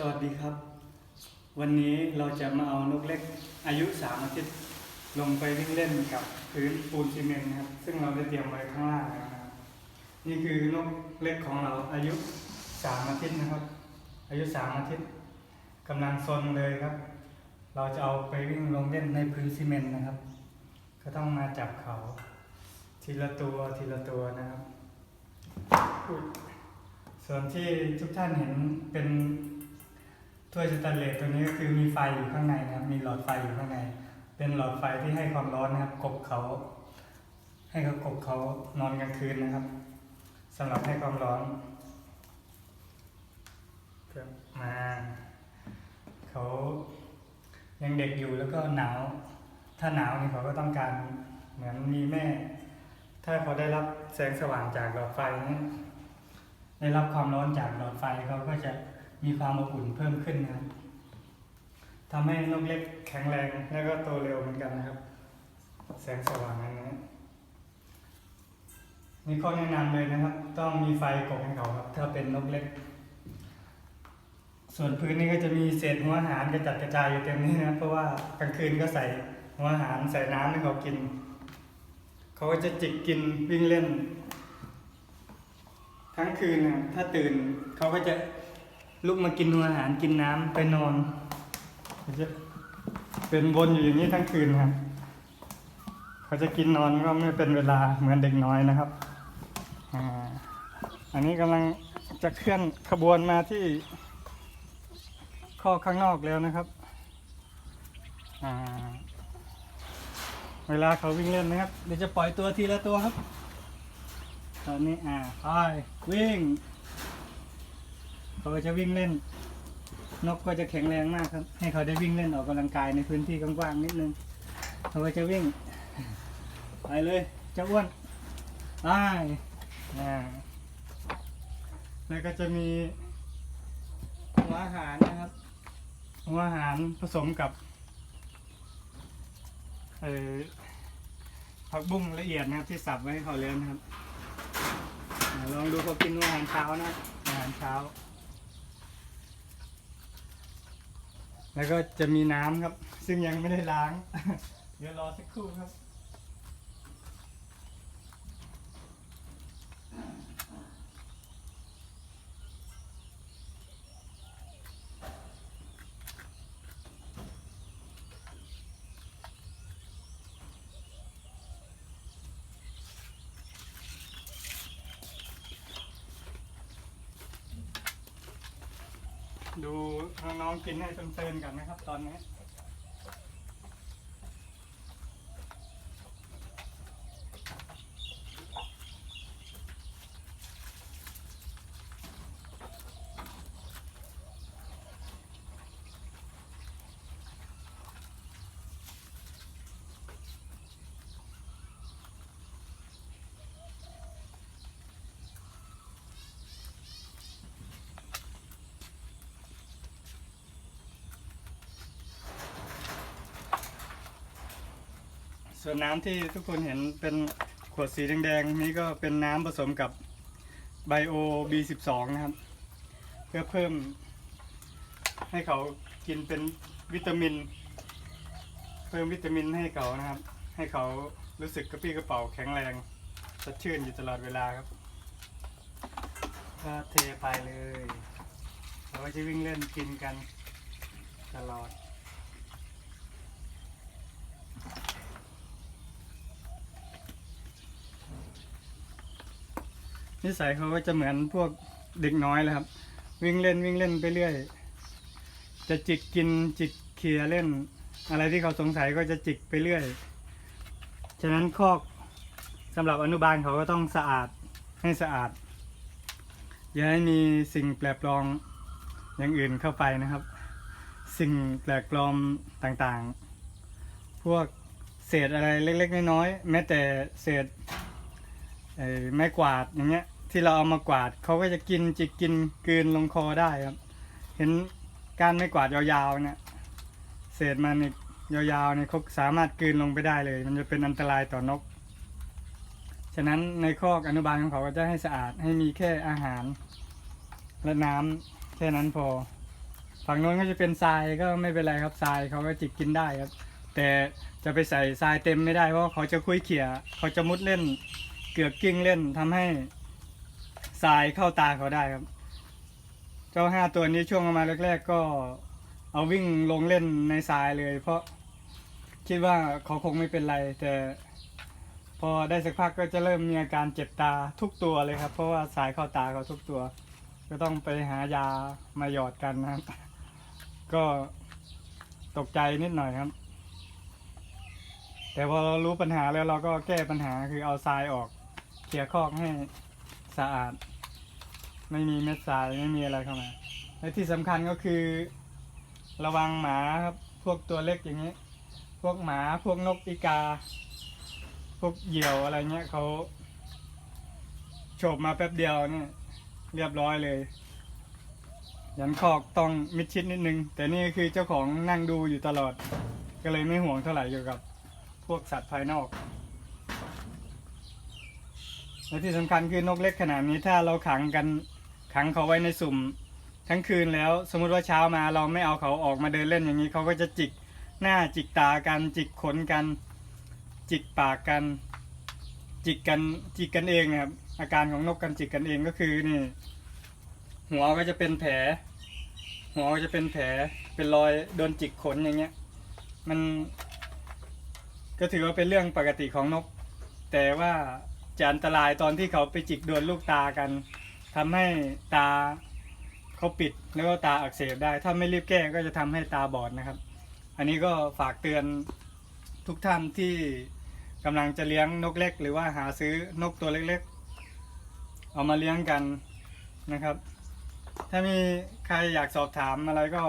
สวัสดีครับ วันนี้เราจะมาเอานกเล็กอายุสามอาทิตย์ลงไปวิ่งเล่นกับพื้นปูนซีเมนต์นะครับซึ่งเราได้เตรียมไว้ข้างล่างนะครับนี่คือนกเล็กของเราอายุสามอาทิตย์นะครับ อายุสามอาทิตย์กำลังซนเลยครับ เราจะเอาไปวิ่งลงเล่นในพื้นซีเมนต์นะครับ ก็ต้องมาจับเขา ทีละตัวทีละตัวนะครับส่วนที่ทุกท่านเห็นเป็น วยสแตนเลสตัวนี้ก็คือมีไฟอยู่ข้างในนะครับ มีหลอดไฟอยู่ข้างใน เป็นหลอดไฟที่ให้ความร้อนนะครับ กบเขา ให้เขากบเขานอนกลางคืนนะครับสำหรับให้ความร้อนมาเขายังเด็กอยู่แล้วก็หนาว ถ้าหนาวนี่เขาก็ต้องการเหมือนมีแม่ ถ้าเขาได้รับแสงสว่างจากหลอดไฟนี่ได้รับความร้อนจากหลอดไฟเขาก็จะ มีความอบอุ่นเพิ่มขึ้นนะครับทำให้นกเล็กแข็งแรงแล้วก็โตเร็วเหมือนกันนะครับ แสงสว่างอันนี้มีข้อแนะนำเลยนะครับ ต้องมีไฟกบให้เขาครับ ถ้าเป็นนกเล็ก ส่วนพื้นนี่ก็จะมีเศษหัวอาหารกระจัดกระจายอยู่เต็มนี้นะเพราะว่ากลางคืนก็ใส่หัวอาหารใส่น้ำให้เขากิน เขาก็จะจิกกินวิ่งเล่น ทั้งคืนนะถ้าตื่นเขาก็จะ ลุกมากินหัวอาหารกินน้ำไปนอนเขาจะเป็นวนอยู่อย่างนี้ทั้งคืนครับ เขาจะกินนอนก็ไม่เป็นเวลาเหมือนเด็กน้อยนะครับอันนี้กำลังจะเคลื่อนขบวนมาที่ข้อข้างนอกแล้วนะครับ เวลาเขาวิ่งเล่นนะครับ เดี๋ยวจะปล่อยตัวทีละตัวครับ ตอนนี้อ่าไปวิ่ง เขาก็จะวิ่งเล่น นกก็จะแข็งแรงมากครับ ให้เขาได้วิ่งเล่นออกกำลังกายในพื้นที่กว้างๆนิดนึงเขาก็จะวิ่ง ไปเลยจ้าอ้วนไปอ่าแล้วก็จะมีหัวอาหารนะครับ หัวอาหารผสมกับเออผักบุ้งละเอียดนะครับที่สับไว้ให้เขาเลี้ยงนะครับลองดูเขากินอาหารเช้านะอาหารเช้า แล้วก็จะมีน้ำครับ ซึ่งยังไม่ได้ล้าง เดี๋ยวรอสักครู่ครับ ดูน้องๆกินให้เพลินๆกันนะครับ ตอนนี้ ส่วนน้ำที่ทุกคนเห็นเป็นขวดสีแดงๆนี้ก็เป็นน้ำผสมกับไบโอ B12 นะครับ เพื่อเพิ่ม ให้เขากินเป็นวิตามิน เพิ่มวิตามินให้เขานะครับ ให้เขารู้สึกกระปี้กระเป๋าแข็งแรงสดชื่นอยู่ตลอดเวลาครับก็เทไปเลยเราก็จะวิ่งเล่นกินกันตลอด นิสัยเขาก็จะเหมือนพวกเด็กน้อยเลยครับ วิ่งเล่นวิ่งเล่นไปเรื่อย จะจิกกินจิกเคลียเล่น อะไรที่เขาสงสัยก็จะจิกไปเรื่อย ฉะนั้นคอกสำหรับอนุบาลเขาก็ต้องสะอาดให้สะอาด อย่าให้มีสิ่งแปลกปลอมอย่างอื่นเข้าไปนะครับ สิ่งแปลกปลอมต่างๆ พวกเศษอะไรเล็ก ๆ น้อยๆแม้แต่เศษ ไอ้ไม้กวาดอย่างเงี้ย ที่เราเอามากวาดเขาก็จะกินจิกกินกลืนลงคอได้ครับ เห็นการไม้กวาดยาวๆเนี่ยเศษมันนี่ยาวๆเนี่ยเขาสามารถกลืนลงไปได้เลย มันจะเป็นอันตรายต่อนก ฉะนั้นในคอกอนุบาลของเขาก็จะให้สะอาดให้มีแค่อาหารและน้ำแค่นั้นพอ ฝั่งโน้นก็จะเป็นทรายก็ไม่เป็นไรครับทรายเขาก็จิกกินได้ครับ แต่จะไปใส่ทรายเต็มไม่ได้เพราะเขาจะคุยเขี่ยเขาจะมุดเล่น เกือกกิ้งเล่นทำให้ทรายเข้าตาเขาได้ครับ เจ้าห้าตัวนี้ช่วงมาแรก ๆ ก็เอาวิ่งลงเล่นในทรายเลย เพราะคิดว่าเขาคงไม่เป็นไร แต่พอได้สักพักก็จะเริ่มมีอาการเจ็บตาทุกตัวเลยครับ เพราะว่าสายเข้าตาเขาทุกตัว ก็ต้องไปหายามาหยอดกันนะครับ ก็ตกใจนิดหน่อยครับ แต่พอเรารู้ปัญหาแล้วเราก็แก้ปัญหาคือเอาทรายออก เคลียร์คอกให้สะอาด ไม่มีเม็ดทรายไม่มีอะไรเข้ามา และที่สำคัญก็คือ ระวังหมาครับพวกตัวเล็กอย่างนี้ พวกหมาพวกนกอีกา พวกเหยี่ยวอะไรเงี้ยเขาโฉบมาแป๊บเดียวเนี่ยเรียบร้อยเลย ยันคอกต้องมิดชิดนิดนึง แต่นี่คือเจ้าของนั่งดูอยู่ตลอด ก็เลยไม่ห่วงเท่าไหร่เกี่ยวกับพวกสัตว์ภายนอก และที่สำคัญคือนกเล็กขนาดนี้ถ้าเราขังกันขังเขาไว้ในสุ่มทั้งคืนแล้ว สมมุติว่าเช้ามาเราไม่เอาเขาออกมาเดินเล่นอย่างนี้เขาก็จะจิกหน้าจิกตากัน จิกขนกัน จิกปากกัน จิกกันจิกกันเองนะครับอาการของนกกันจิกกันเองก็คือนี่ หัวก็จะเป็นแผล หัวก็จะเป็นแผลเป็นรอยโดนจิกขนอย่างเงี้ย มัน ก็ถือว่าเป็นเรื่องปกติของนก แต่ว่า จะอันตรายตอนที่เขาไปจิกโดนลูกตากันทำให้ตาเขาปิดแล้วก็ตาอักเสบได้ ถ้าไม่รีบแก้ก็จะทำให้ตาบอดนะครับ อันนี้ก็ฝากเตือนทุกท่านที่กำลังจะเลี้ยงนกเล็ก หรือว่าหาซื้อนกตัวเล็กๆ เอามาเลี้ยงกันนะครับ ถ้ามีใครอยากสอบถามอะไรก็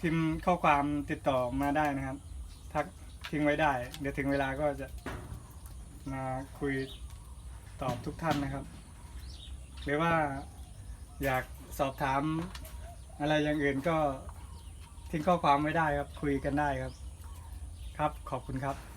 พิมพ์ข้อความติดต่อมาได้นะครับ ทักทิ้งไว้ได้ เดี๋ยวถึงเวลาก็จะ มาคุยตอบทุกท่านนะครับ หรือว่าอยากสอบถามอะไรอย่างอื่นก็ทิ้งข้อความไว้ได้ครับ คุยกันได้ครับ ครับขอบคุณครับ